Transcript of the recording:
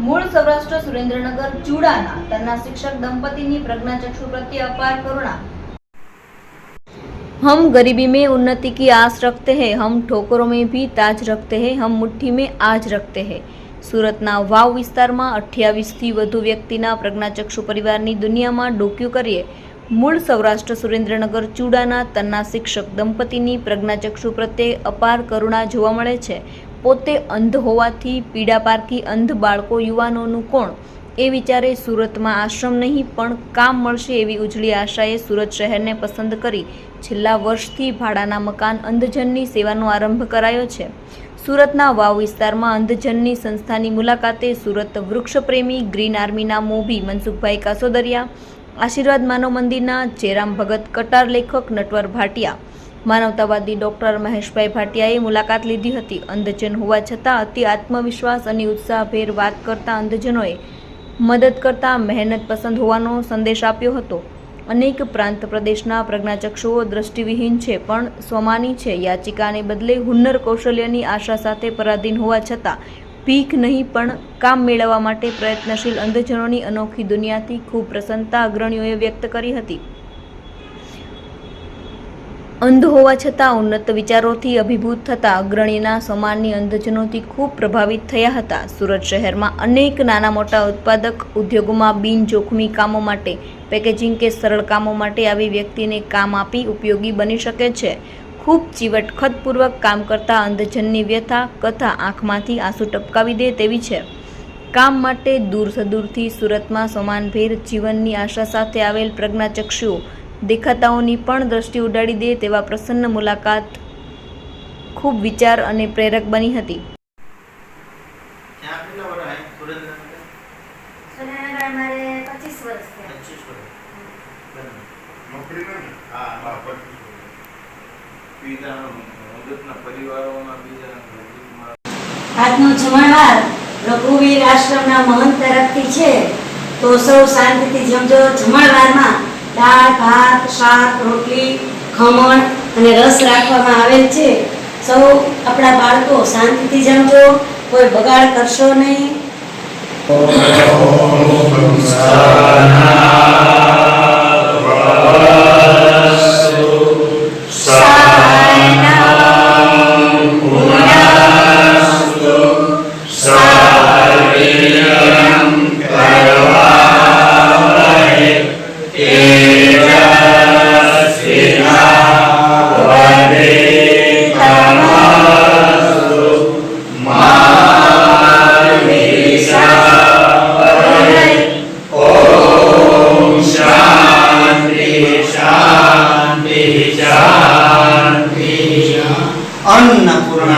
મૂળ સૌરાષ્ટ્ર સુરેન્દ્રનગર ચૂડાના તરના શિક્ષક દંપતીની પ્રજ્ઞાચક્ષુ પ્રત્યે અપાર કરુણા हम गरीबी में उन्नति की आस रखते हैं हम ठोकरों में भी ताज रखते हैं हम मुट्ठी में आज रखते हैं સુરતના વાવ વિસ્તારમાં અઠ્યાવીસથી વધુ વ્યક્તિના પ્રજ્ઞાચક્ષુ પરિવારની દુનિયામાં ડોક્યુ કરીએ મૂળ સૌરાષ્ટ્ર સુરેન્દ્રનગર ચૂડાના તન્ના શિક્ષક દંપતીની પ્રજ્ઞાચક્ષુ પ્રત્યે અપાર કરુણા જોવા મળે છે પોતે અંધ હોવાથી પીડા પારખી અંધ બાળકો યુવાનોનું કોણ? એ વિચારે સુરતમાં આશ્રમ નહીં, પણ કામ મળશે એવી ઉજળી આશાએ સુરત શહેરને પસંદ કરી છેલ્લા વર્ષથી ભાડાના મકાન અંધજનની સેવાનો આરંભ કરાયો છે. સુરતના વાવ વિસ્તારમાં અંધજનની સંસ્થાની મુલાકાતે સુરત વૃક્ષપ્રેમી ગ્રીન આર્મીના મોભી મનસુખભાઈ કાસોદરિયા, આશીર્વાદ માનવ મંદિરના જયરામ ભગત કટાર લેખક નટવર ભાટિયા માનવતાવાદી ડોક્ટર મહેશભાઈ ભાટિયાએ મુલાકાત લીધી હતી. અંધજન હોવા છતાં અતિ આત્મવિશ્વાસ અને ઉત્સાહભેર વાત કરતા અંધજનોએ મદદ કરતા મહેનત પસંદ હોવાનો સંદેશ આપ્યો હતો. અનેક પ્રાંત પ્રદેશના પ્રજ્ઞાચક્ષુઓ દ્રષ્ટિવિહીન છે, પણ સ્વમાની છે. યાચિકાને બદલે હુન્નર કૌશલ્યની આશા સાથે પરાધીન હોવા છતાં ભીખ નહીં, પણ કામ મેળવવા માટે પ્રયત્નશીલ અંધજનોની અનોખી દુનિયાથી ખૂબ પ્રસન્નતા અગ્રણીઓએ વ્યક્ત કરી હતી. અંધ હોવા છતાં ઉન્નત વિચારોથી અભિભૂત થતા અગ્રણીના સમાનની અંધજનોથી ખૂબ પ્રભાવિત થયા હતા. સુરત શહેરમાં અનેક નાના મોટા ઉત્પાદક ઉદ્યોગોમાં બિનજોખમી કામો માટે, પેકેજિંગ કે સરળ કામો માટે આવી વ્યક્તિને કામ આપી ઉપયોગી બની શકે છે. ખૂબ ચીવટખતપૂર્વક કામ કરતા અંધજનની વ્યથા, કથા આંખમાંથી આંસુ ટપકાવી દે તેવી છે. કામ માટે દૂર સદૂરથી સુરતમાં સમાનભેર જીવનની આશા સાથે આવેલ પ્રજ્ઞાચક્ષુઓ દેખાતાઓની પણ દ્રષ્ટિ ઉડાડી દે તેવા પ્રસન્ન મુલાકાત ખૂબ વિચાર અને પ્રેરક બની હતી. આજનો જમણવાર રઘુવીર આશ્રમના મહંત તરફથી છે. તો સૌ શાંતિથી જમજો. જમણવારમાં દાળ, ભાત, શાક, રોટલી, ખમણ અને રસ રાખવામાં આવેલ છે. સૌ આપણા બાળકો શાંતિથી જમજો કોઈ બગાડ કરશો નહીં. अन्नपूर्णा